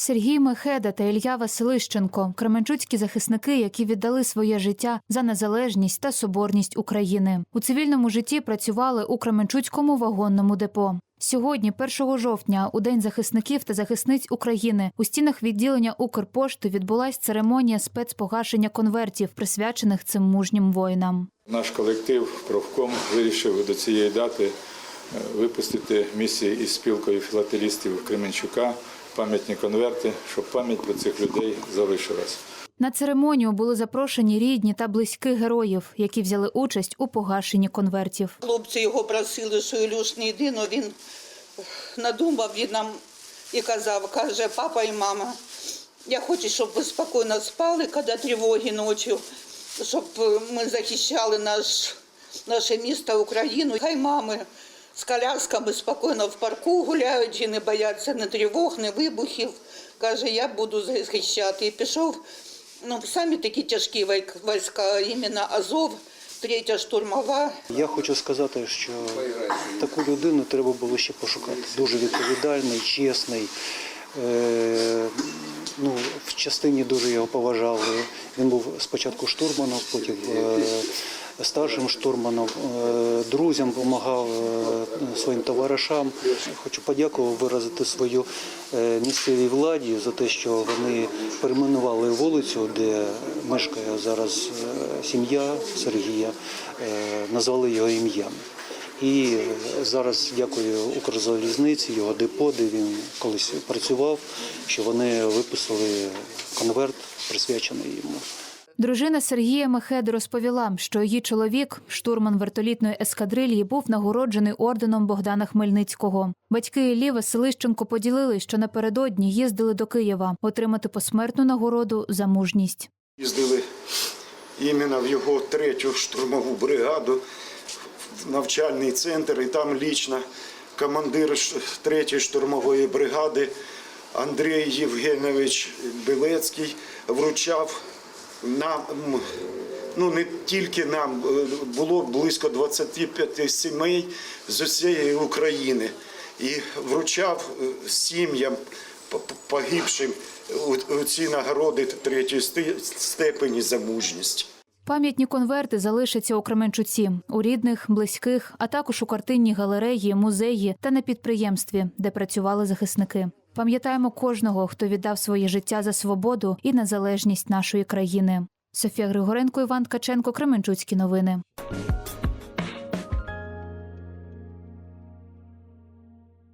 Сергій Мехеда та Ілья Василищенко кременчуцькі захисники, які віддали своє життя за незалежність та соборність України. У цивільному житті працювали у Кременчуцькому вагонному депо. Сьогодні, 1 жовтня, у День захисників та захисниць України, у стінах відділення Укрпошти відбулась церемонія спецпогашення конвертів, присвячених цим мужнім воїнам. Наш колектив профком вирішив до цієї дати е, випустити місії із спілкою філателістів Кременчука пам'ятні конверти, щоб пам'ять про цих людей залишилась. На церемонію були запрошені рідні та близькі героїв, які взяли участь у погашенні конвертів. Хлопці його просили, що Ілюш не йди, але він надумав він нам і казав, каже, папа і мама, я хочу, щоб ви спокійно спали, коли тривоги ночі, щоб ми захищали наш, наше місто, Україну. Хай мами з колясками спокійно в парку гуляють і не бояться ні тривог, ні вибухів. Каже, я буду захищати. І пішов, ну, самі такі тяжкі війська, іменно Азов, третя штурмова. Я хочу сказати, що таку людину треба було ще пошукати. Дуже відповідальний, чесний. Ну, в частині дуже його поважали. Він був спочатку штурманом, потім е, старшим штурманом, е, друзям допомагав е, своїм товаришам. Хочу подякувати, виразити свою місцевій владі за те, що вони перейменували вулицю, де мешкає зараз сім'я Сергія, назвали його ім'ям. І зараз дякую Укрзалізниці, його депо, де він колись працював, що вони виписали конверт, присвячений йому. Дружина Сергія Мехеди розповіла, що її чоловік, штурман вертолітної ескадрильї, був нагороджений орденом Богдана Хмельницького. Батьки Іллі Василищенко поділили, що напередодні їздили до Києва отримати посмертну нагороду за мужність. Їздили іменно в його третю штурмову бригаду, навчальний центр, і там лічно командир ш- третьої штурмової бригади Андрій Євгенович Білецький вручав нам, ну не тільки нам, е, було близько 25 сімей з усієї України і вручав е, сім'ям погибшим у ці нагороди третьої степені за мужність. Пам'ятні конверти залишаться у Кременчуці, у рідних, близьких, а також у картинній галереї, музеї та на підприємстві, де працювали захисники. Пам'ятаємо кожного, хто віддав своє життя за свободу і незалежність нашої країни. Софія Григоренко, Іван Ткаченко, Кременчуцькі новини.